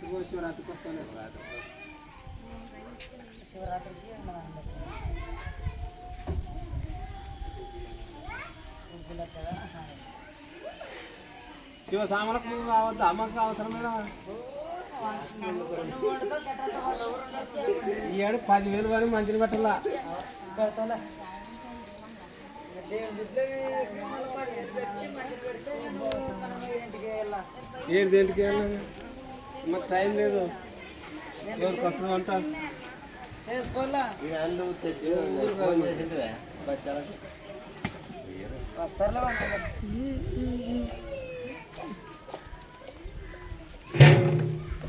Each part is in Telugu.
శివరాత్రికి వస్తాను శివరాత్రికి శివ సామలకు కావద్దు అమ్మకు అవసరమేనా? నువ్వు ఈ ఏడు పదివేలు వరకు మంచిని పెట్టాలా ఏంటి ఇక దేంటికి వెళ్ళాలి? మాకు టైం లేదు. ఎవరికి వస్తుందో అంట. వస్తారులే.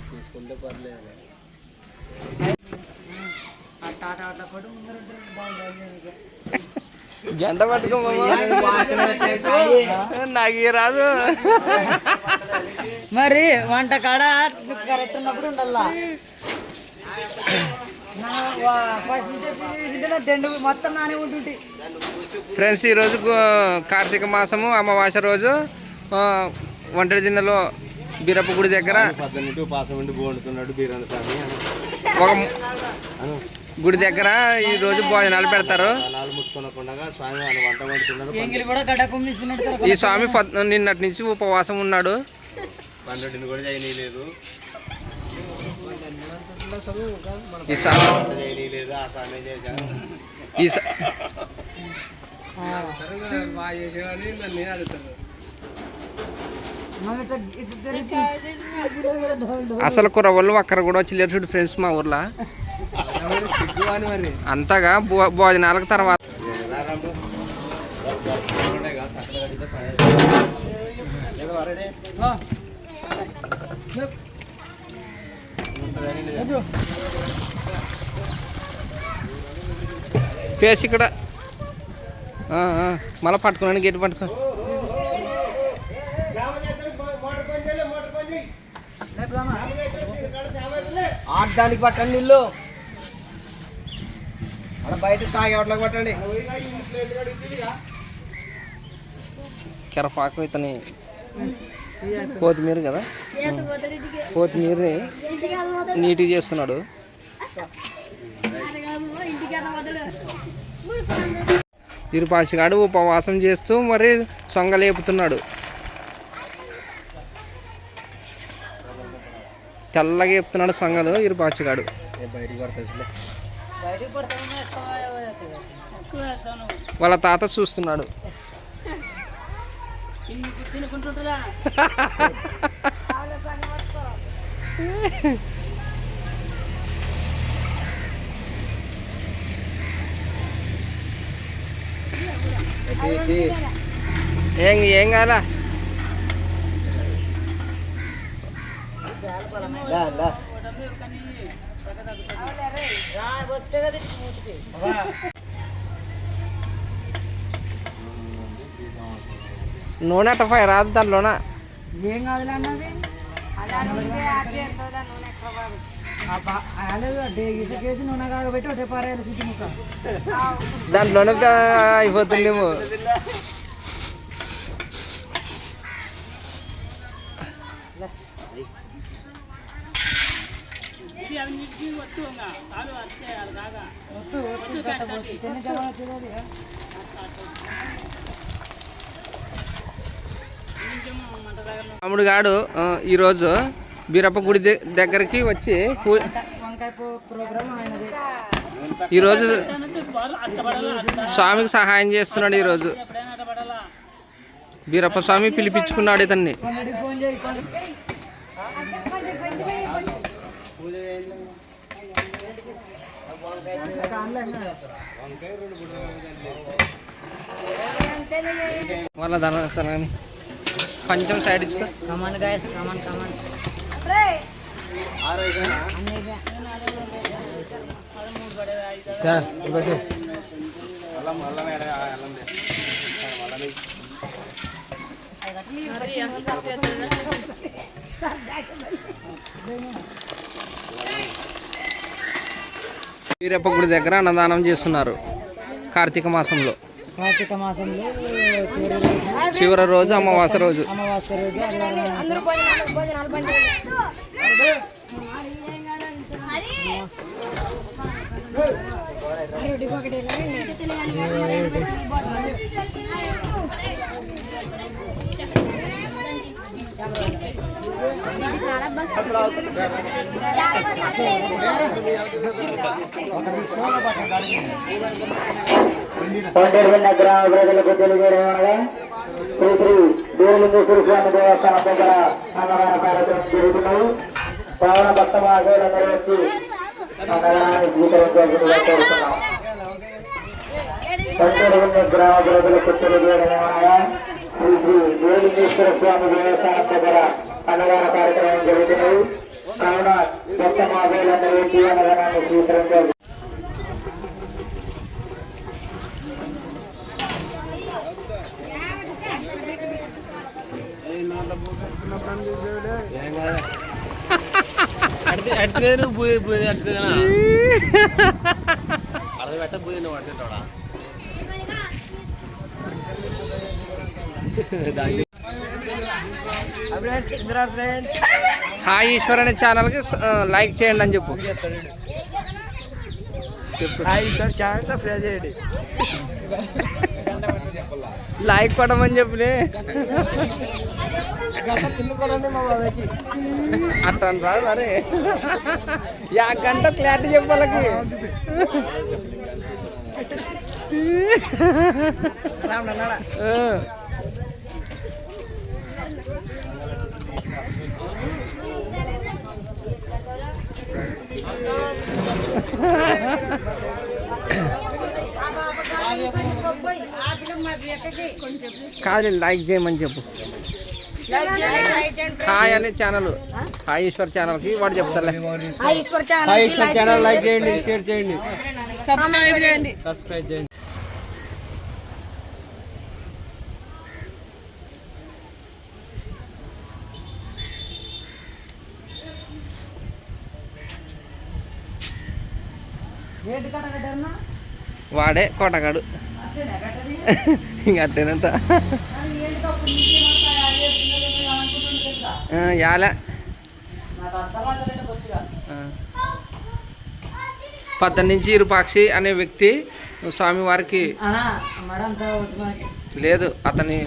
తీసుకుంటే పర్లేదు ఆట ఆటల పాటు ముందర బాగుంది నీకు. గంట పట్టుకో నాకు రాదు. మరి వంట కాడ కరెక్ట్ ఉన్నప్పుడు ఉండాలా? మొత్తం నానే ఫ్రెండ్స్ ఈరోజు కార్తీక మాసము అమావాస్య రోజు ఒంటరి దిన్నెలో బీరప్ప గుడి దగ్గర పద్దెనిమిది పాసం ఉండి బోండుతున్నాడు బీరన్న స్వామి ఒక గుడి దగ్గర ఈ రోజు భోజనాలు పెడతారు. ఈ స్వామి నిన్నటి నుంచి ఉపవాసం ఉన్నాడు. పన్నెండుని కూడా చేయనీయలేదు. ఈ స్వామి అసలు కుర్రవాళ్ళు ఒక్కరు కూడా వచ్చి లేరు చూడు ఫ్రెండ్స్ మా ఊర్లో. అంతగా భో భోజనాలకు తర్వాత. ఫేస్ ఇక్కడ. ఆ, ఆ, మళ్ళీ పట్టుకున్నాను గేట్ పట్టుకో ఆడడానికి పట్టండి ఇల్లు. అక్కడ బయట తాగి పట్టండి కెరపాకు ఇతని కొత్తిమీర కదా? కొత్తిమీరని నీట్గా చేస్తున్నాడు. ఇరుపాచిగాడు ఉపవాసం చేస్తూ మరి సొంగ లేపుతున్నాడు. తెల్లగా చెప్తున్నాడు సొంగలు ఇరుపాచిగాడు వాళ్ళ తాత చూస్తున్నాడు. ఏం ఏం రా వస్తే కదా ఇటు మూతికి నూనె అట్ట ఫై రాదు దాంట్లోన ఏం కాదులే అన్నది దాంట్లోనే కా- వచ్చేది రాముడు గాడు ఈరోజు బీరప్ప గుడి దగ్గరికి వచ్చి ఈరోజు స్వామికి సహాయం చేస్తున్నాడు ఈరోజు. బీరప్ప స్వామి పిలిపించుకున్నాడు ఇతన్ని. ధన తనని కొంచెం సైడ్ ఇచ్చుకో. Come on guys come on come on. అల్లం వీరప్పగుడి దగ్గర అన్నదానం చేస్తున్నారు కార్తీక మాసంలో. కార్తీక మాసంలో చివరి రోజు అమావాస రోజు. అమావాస రోజు కొండెరుగన్న గ్రామ ప్రజలకు తెలియజేయడమనగా శ్రీ శ్రీ దేవులింగేశ్వర స్వామి దేవస్థానం దగ్గర అన్నదాన కార్యక్రమం జరుగుతున్నాయి పవన భక్త మహాశయులందరూ వచ్చి అన్నదానాన్ని స్వీకరించాల్సిందిగా కోరుతున్నాం కొండెరుగన్న గ్రామ ప్రజలకు తెలియజేయడమనగా శ్రీ శ్రీ దేవులింగేశ్వర స్వామి దేవస్థానం దగ్గర అన్నదాన కార్యక్రమం జరుగుతున్నది కావున భక్త మహాశయులందరూ వచ్చి అన్నదానాన్ని స్వీకరించాల్సి అడితే పోయి పోయి అడితే అరవై పెట్ట పోయి హాయ్ ఈశ్వర్ అనే ఛానల్కి లైక్ చేయండి అని చెప్పు. ఈశ్వర్ ఛానల్ సబ్స్క్రైబ్ చేయండి. లైక్ కొట్టమని చెప్పులే. అట్లా రాదు అరే యా గంట క్లారిటీ చెప్పాలకి రామన్నాడా కాదు లైక్ చేయమని చెప్పు. హాయ్ అనే ఛానల్ హాయ్ ఈశ్వర్ వాడు Eshwar hi Eshwar channel like చేయండి షేర్ చేయండి. సబ్స్క్రైబ్ చేయండి. సబ్స్క్రైబ్ చేయండి. వాడే కోటగాడు. ఇంకా అట్టేనంత యాలే. నాకు నుంచి ఇరుపాక్షి అనే వ్యక్తి స్వామివారికి లేదు అతని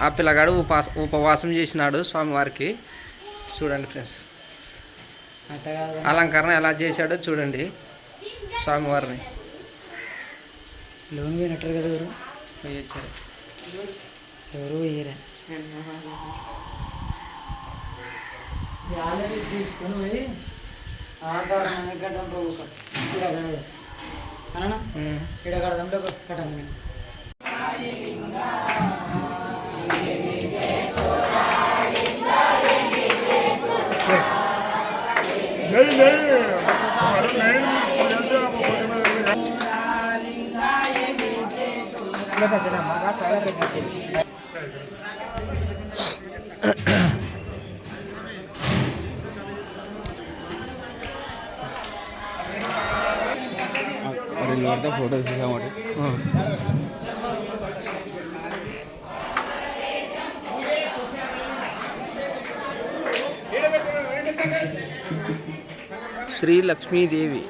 ఆ, పిల్లగాడు ఉపాస ఉపవాసం చేసినాడు స్వామివారికి. చూడండి ఫ్రెండ్స్ అలంకరణ ఎలా చేశాడో చూడండి స్వామివారిని. లోన్ పోయినట్టు కదా ఎవరు వేయించారు. ఎవరు వేయరా ఆల్రెడీ తీసుకొని పోయి ఆధార్ కట్టడం అన్నా ఉమ్. ఇక్కడ కడదాం కట్టండి फ़ोटो चूसाट श्री लक्ष्मीदेवी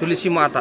तुलसीमाता